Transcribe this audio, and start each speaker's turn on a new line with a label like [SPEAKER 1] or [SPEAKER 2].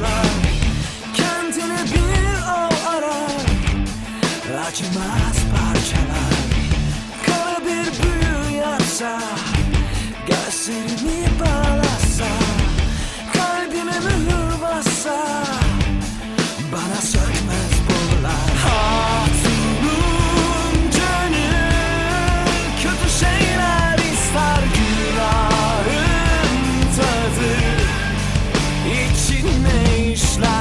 [SPEAKER 1] başlar. Kendine bir av arar Acımaz parçalar. Kara bir büyü yapsa Slide.